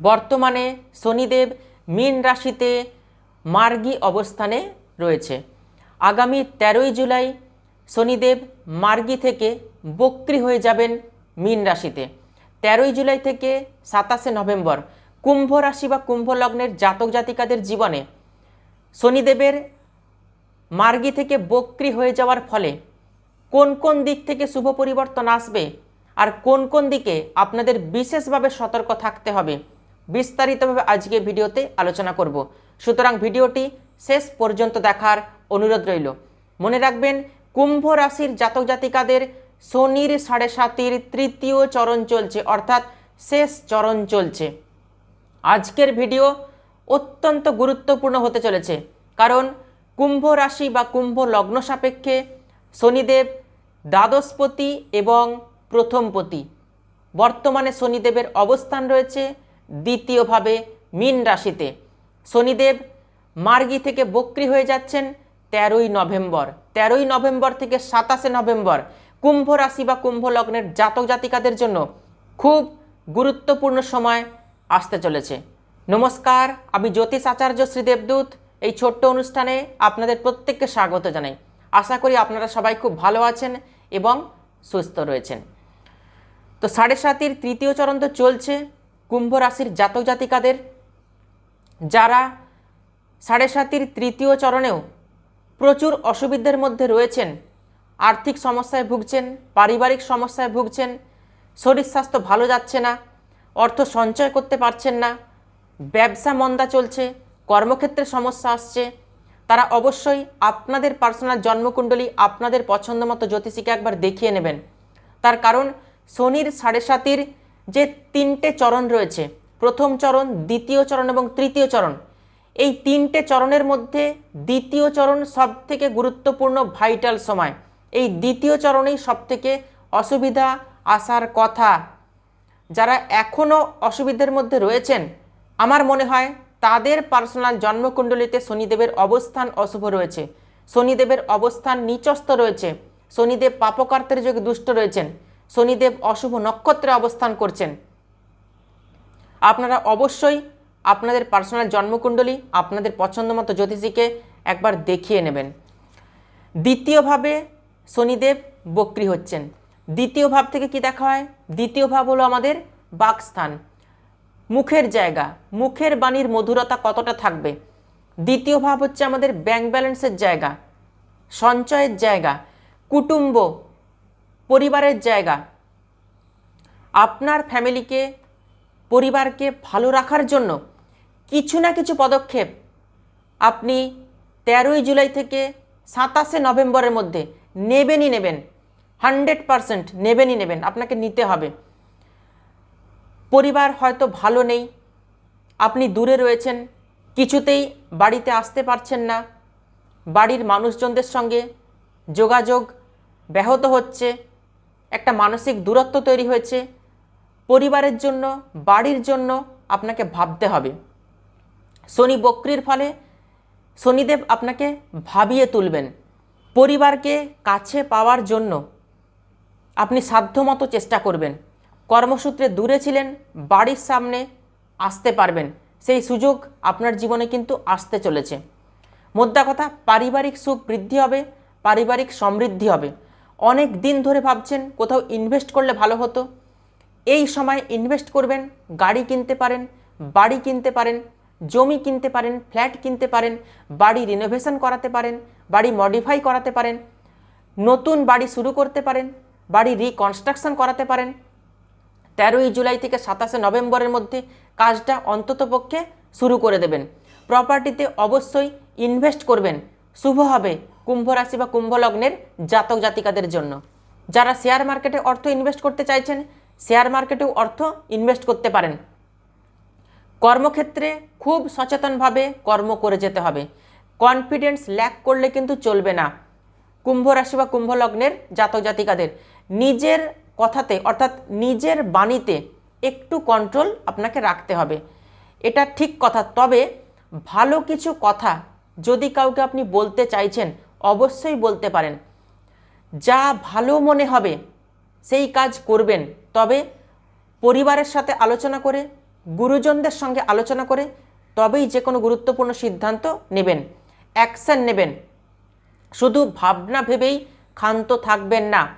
বর্তমানে শনিদেব মীন রাশিতে মার্গী অবস্থানে রয়েছে। আগামী তেরোই জুলাই শনিদেব মার্গী থেকে বক্রি হয়ে যাবেন মীন রাশিতে। তেরোই জুলাই থেকে সাতাশে নভেম্বর কুম্ভ রাশি বা কুম্ভ লগ্নের জাতক জাতিকাদের জীবনে শনিদেবের মার্গী থেকে বক্রি হয়ে যাওয়ার ফলে কোন কোন দিক থেকে শুভ পরিবর্তন আসবে আর কোন কোন দিকে আপনাদের বিশেষভাবে সতর্ক থাকতে হবে বিস্তারিতভাবে আজকে ভিডিওতে আলোচনা করব। সুতরাং ভিডিওটি শেষ পর্যন্ত দেখার অনুরোধ রইল। মনে রাখবেন, কুম্ভ রাশির জাতক জাতিকাদের শনির সাড়ে সাতির তৃতীয় চরণ চলছে, অর্থাৎ শেষ চরণ চলছে। আজকের ভিডিও অত্যন্ত গুরুত্বপূর্ণ হতে চলেছে, কারণ কুম্ভ রাশি বা কুম্ভ লগ্ন সাপেক্ষে শনিদেব দ্বাদশপতি এবং প্রথমপতি। বর্তমানে শনিদেবের অবস্থান রয়েছে দ্বিতীয়ভাবে মীন রাশিতে। শনিদেব মার্গী থেকে বক্রি হয়ে যাচ্ছেন তেরোই নভেম্বর। তেরোই নভেম্বর থেকে সাতাশে নভেম্বর কুম্ভ রাশি বা কুম্ভ লগ্নের জাতক জাতিকাদের জন্য খুব গুরুত্বপূর্ণ সময় আসতে চলেছে। নমস্কার, আমি জ্যোতিষ আচার্য শ্রী দেবদূত। এই ছোট্ট অনুষ্ঠানে আপনাদের প্রত্যেককে স্বাগত জানাই। আশা করি আপনারা সবাই খুব ভালো আছেন এবং সুস্থ রয়েছেন। তো সাড়ে সাতির তৃতীয় চরণ তো চলছে। কুম্ভ রাশির জাতক জাতিকাদের, যারা সাড়ে সাতির তৃতীয় চরণেও প্রচুর অসুবিধার মধ্যে রয়েছেন, আর্থিক সমস্যায় ভুগছেন, পারিবারিক সমস্যায় ভুগছেন, শরীর স্বাস্থ্য ভালো যাচ্ছে না, অর্থ সঞ্চয় করতে পারছেন না, ব্যবসা মন্দা চলছে, কর্মক্ষেত্রে সমস্যা আসছে, তারা অবশ্যই আপনাদের পার্সোনাল জন্মকুণ্ডলী আপনাদের পছন্দ মতো জ্যোতিষীকে একবার দেখিয়ে নেবেন। তার কারণ শনির সাড়ে সাতির যে তিনটে চরণ রয়েছে, প্রথম চরণ, দ্বিতীয় চরণ এবং তৃতীয় চরণ, এই তিনটে চরণের মধ্যে দ্বিতীয় চরণ সব থেকে গুরুত্বপূর্ণ, ভাইটাল সময়। এই দ্বিতীয় চরণেই সব থেকে অসুবিধা, আসার কথা। যারা এখনও অসুবিধার মধ্যে রয়েছেন, আমার মনে হয় তাদের পার্সোনাল জন্মকুণ্ডলিতে শনিদেবের অবস্থান অশুভ রয়েছে। শনিদেবের অবস্থান নিচস্থ রয়েছে। শনিদেব পাপকার্তের যোগে দুষ্ট রয়েছেন। শনিদেব অশুভ নক্ষত্রে অবস্থান করছেন। আপনারা অবশ্যই আপনাদের পার্সোনাল জন্মকুণ্ডলী, আপনাদের পছন্দ মতো জ্যোতিষীকে একবার দেখিয়ে নেবেন। দ্বিতীয়ভাবে শনিদেব বক্রি হচ্ছেন। দ্বিতীয় ভাব থেকে কি দেখা হয়? দ্বিতীয় ভাব হলো আমাদের বাকস্থান। মুখের জায়গা, মুখের বাণীর মধুরতা কতটা থাকবে? দ্বিতীয় ভাব হচ্ছে আমাদের ব্যাংক ব্যালেন্সের জায়গা, সঞ্চয়ের জায়গা, কুটুম্ব পরিবারের জায়গা। আপনার ফ্যামিলিকে, পরিবারকে ভালো রাখার জন্য কিছু না কিছু পদক্ষেপ আপনি তেরোই জুলাই থেকে সাতাশে নভেম্বরের মধ্যে নেবেনই নেবেন, হান্ড্রেড পারসেন্ট নেবেনই নেবেন, আপনাকে নিতে হবে। পরিবার হয়তো ভালো নেই, আপনি দূরে রয়েছেন, কিছুতেই বাড়িতে আসতে পারছেন না, বাড়ির মানুষজনদের সঙ্গে যোগাযোগ ব্যাহত হচ্ছে একটা মানসিক দূরত্ব তৈরি হয়েছে। পরিবারের জন্য, বাড়ির জন্য আপনাকে ভাবতে হবে। শনি বক্রির ফলে শনিদেব আপনাকে ভাবিয়ে তুলবেন। পরিবারকে কাছে পাওয়ার জন্য আপনি সাধ্যমতো চেষ্টা করবেন। কর্মসূত্রে দূরে ছিলেন, বাড়ির সামনে আসতে পারবেন। সেই সুযোগ আপনার জীবনে কিন্তু আসতে চলেছে। মোদ্দা কথা, পারিবারিক সুখ বৃদ্ধি হবে, পারিবারিক সমৃদ্ধি হবে। অনেক দিন ধরে ভাবছেন কোথাও ইনভেস্ট করলে ভালো হতো। এই সময় ইনভেস্ট করবেন, গাড়ি কিনতে পারেন, বাড়ি কিনতে পারেন, জমি কিনতে পারেন ফ্ল্যাট কিনতে পারেন, বাড়ি রিনোভেশন করাতে পারেন, বাড়ি মডিফাই করাতে পারেন, নতুন বাড়ি শুরু করতে পারেন, বাড়ি রিকনস্ট্রাকশন করাতে পারেন। তেরোই জুলাই থেকে সাতাশে নভেম্বরের মধ্যে কাজটা অন্ততপক্ষে শুরু করে দেবেন। প্রপার্টিতে অবশ্যই ইনভেস্ট করবেন। শুভ হবে। কুম্ভ রাশি বা কুম্ভ লগ্নের জাতক জাতিকাদের জন্য। যারা শেয়ার মার্কেটে অর্থ ইনভেস্ট করতে চাইছেন শেয়ার মার্কেটেও অর্থ ইনভেস্ট করতে পারেন। কর্মক্ষেত্রে খুব সচেতনভাবে কর্ম করে যেতে হবে। কনফিডেন্স ল্যাক করলে কিন্তু চলবে না। কুম্ভ রাশি বা কুম্ভ লগ্নের জাতক জাতিকাদের নিজের কথাতে অর্থাৎ নিজের বাণীতে একটু কন্ট্রোল আপনাকে রাখতে হবে। এটা ঠিক কথা। তবে ভালো কিছু কথা যদি কাউকে আপনি বলতে চাইছেন অবশ্যই বলতে পারেন। যা ভালো মনে হবে, সেই কাজ করবেন। তবে পরিবারের সাথে আলোচনা করে, গুরুজনদের সঙ্গে আলোচনা করে, তবেই যে কোনো গুরুত্বপূর্ণ সিদ্ধান্ত নেবেন, অ্যাকশন নেবেন। শুধু ভাবনা ভেবেই ক্ষান্ত থাকবেন না।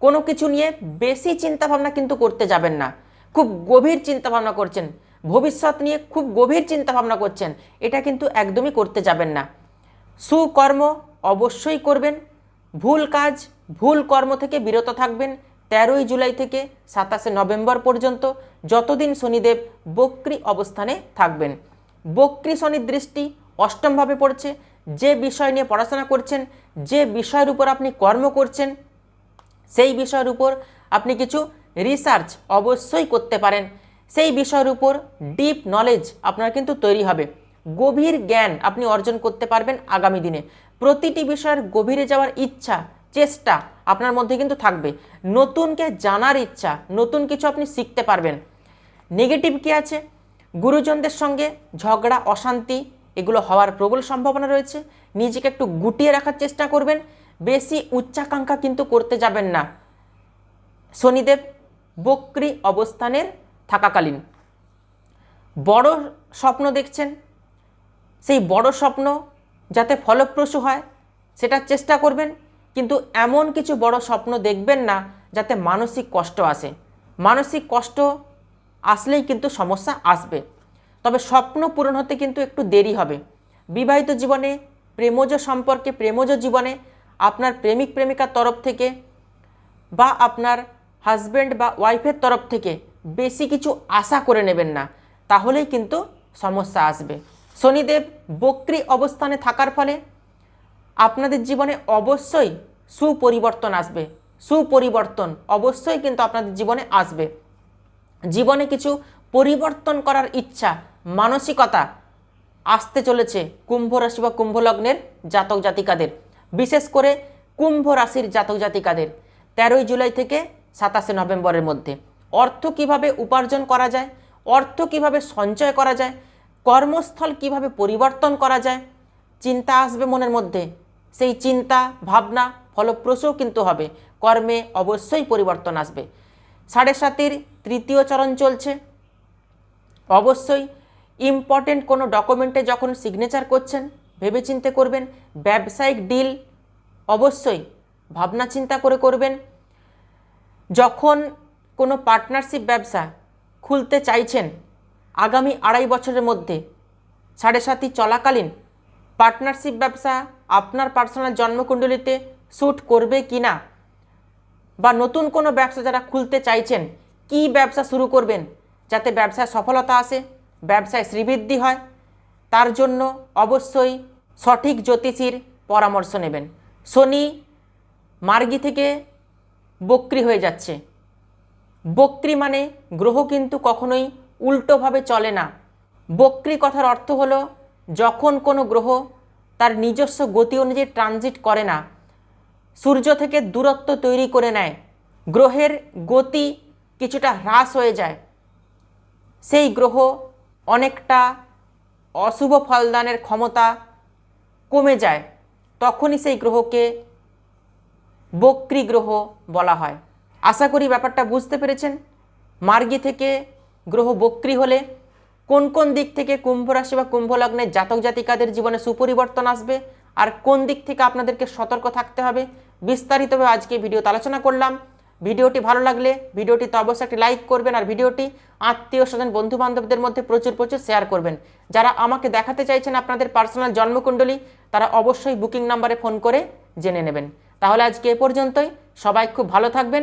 কোনো কিছু নিয়ে বেশি চিন্তাভাবনা কিন্তু করতে যাবেন না। খুব গভীর চিন্তাভাবনা করছেন। ভবিষ্যৎ নিয়ে খুব গভীর চিন্তাভাবনা করছেন। এটা কিন্তু একদমই করতে যাবেন না। সুকর্ম অবশ্যই করবেন। ভুল কাজ, ভুল কর্ম থেকে বিরত থাকবেন। তেরোই জুলাই থেকে সাতাশে নভেম্বর পর্যন্ত যতদিন শনিদেব বক্রি অবস্থানে থাকবেন। বক্রি শনির দৃষ্টি অষ্টমভাবে পড়ছে। যে বিষয় নিয়ে পড়াশোনা করছেন, যে বিষয়ের উপর আপনি কর্ম করছেন, সেই বিষয়ের উপর আপনি কিছু রিসার্চ অবশ্যই করতে পারেন। সেই বিষয়ের উপর ডিপ নলেজ আপনার কিন্তু তৈরি হবে। গভীর জ্ঞান আপনি অর্জন করতে পারবেন আগামী দিনে। প্রতিটি বিষয়ের গভীরে যাওয়ার ইচ্ছা, চেষ্টা আপনার মধ্যে কিন্তু থাকবে। নতুনকে জানার ইচ্ছা, নতুন কিছু আপনি শিখতে পারবেন। নেগেটিভ কি আছে? গুরুজনদের সঙ্গে ঝগড়া, অশান্তি, এগুলো হওয়ার প্রবল সম্ভাবনা রয়েছে। নিজেকে একটু গুটিয়ে রাখার চেষ্টা করবেন। বেশি উচ্চাকাঙ্ক্ষা কিন্তু করতে যাবেন না। শনিদেব বক্রি অবস্থানের থাকাকালীন। বড় স্বপ্ন দেখছেন সেই বড় স্বপ্ন যাতে ফলপ্রসূ হয় সেটার চেষ্টা করবেন। কিন্তু এমন কিছু বড় স্বপ্ন দেখবেন না যাতে মানসিক কষ্ট আসে। মানসিক কষ্ট আসলেই কিন্তু সমস্যা আসবে। তবে স্বপ্ন পূরণ হতে কিন্তু একটু দেরি হবে। বিবাহিত জীবনে, প্রেমজ সম্পর্কে, প্রেমজ জীবনে আপনার প্রেমিক, প্রেমিকার তরফ থেকে বা আপনার হাজব্যান্ড বা ওয়াইফের তরফ থেকে বেশি কিছু আশা করে নেবেন না। তাহলেই কিন্তু সমস্যা আসবে। শনিদেব বক্রি অবস্থানে থাকার ফলে আপনাদের জীবনে অবশ্যই সুপরিবর্তন আসবে। সুপরিবর্তন অবশ্যই কিন্তু আপনাদের জীবনে আসবে। জীবনে কিছু পরিবর্তন করার ইচ্ছা, মানসিকতা আসতে চলেছে কুম্ভ রাশি বা কুম্ভ লগ্নের জাতক জাতিকাদের। বিশেষ করে কুম্ভ রাশির জাতক জাতিকাদের তেরোই জুলাই থেকে সাতাশে নভেম্বরের মধ্যে। অর্থ কীভাবে উপার্জন করা যায়? অর্থ কীভাবে সঞ্চয় করা যায়? কর্মস্থল কীভাবে পরিবর্তন করা যায়? চিন্তা আসবে মনের মধ্যে। সেই চিন্তা, ভাবনা ফলপ্রসূ কিন্তু হবে। কর্মে অবশ্যই পরিবর্তন আসবে। সাড়ে সাতের তৃতীয় চরণ চলছে। অবশ্যই ইম্পর্টেন্ট কোনো ডকুমেন্টে যখন সিগনেচার করছেন, ভেবেচিন্তে করবেন, ব্যবসায়িক ডিল অবশ্যই ভাবনা চিন্তা করে করবেন। যখন কোনো পার্টনারশিপ ব্যবসা খুলতে চাইছেন আগামী আড়াই বছরের মধ্যে সাড়ে সাতই চলাকালীন পার্টনারশিপ ব্যবসা আপনার পার্সোনাল জন্মকুণ্ডলিতে শ্যুট করবে কি না? বা নতুন কোনো ব্যবসা যারা খুলতে চাইছেন, কি ব্যবসা শুরু করবেন যাতে ব্যবসায় সফলতা আসে, ব্যবসায় শ্রীবৃদ্ধি হয়, তার জন্য অবশ্যই সঠিক জ্যোতিষীর পরামর্শ নেবেন। শনি মার্গী থেকে বক্রি হয়ে যাচ্ছে। বক্রি মানে গ্রহ কিন্তু কখনোই উল্টোভাবে চলে না। বক্রি কথার অর্থ হলো, যখন কোনো গ্রহ তার নিজস্ব গতি অনুযায়ী ট্রানজিট করে না, সূর্য থেকে দূরত্ব তৈরি করে নেয়, গ্রহের গতি কিছুটা হ্রাস হয়ে যায়। সেই গ্রহ অনেকটা অশুভ ফলদানের ক্ষমতা কমে যায়, তখনই সেই গ্রহকে বক্রি গ্রহ বলা হয়। আশা করি ব্যাপারটা বুঝতে পেরেছেন। মার্গী থেকে গ্রহ বক্রি হলে কোন কোন দিক থেকে কুম্ভ রাশি বা কুম্ভ জাতক জাতিকাদের জীবনে সুপরিবর্তন আসবে? আর কোন দিক থেকে আপনাদেরকে সতর্ক থাকতে হবে? বিস্তারিতভাবে আজকে ভিডিওতে আলোচনা করলাম। ভিডিওটি ভালো লাগলে ভিডিওটি তো অবশ্যই একটি লাইক করবেন আর ভিডিওটি আত্মীয় স্বজন বন্ধু বান্ধবদের মধ্যে প্রচুর প্রচুর শেয়ার করবেন। যারা আমাকে দেখাতে চাইছেন আপনাদের পার্সোনাল জন্মকুণ্ডলী, তারা অবশ্যই বুকিং নাম্বারে ফোন করে জেনে নেবেন। তাহলে আজকে এ পর্যন্তই। সবাই খুব ভালো থাকবেন।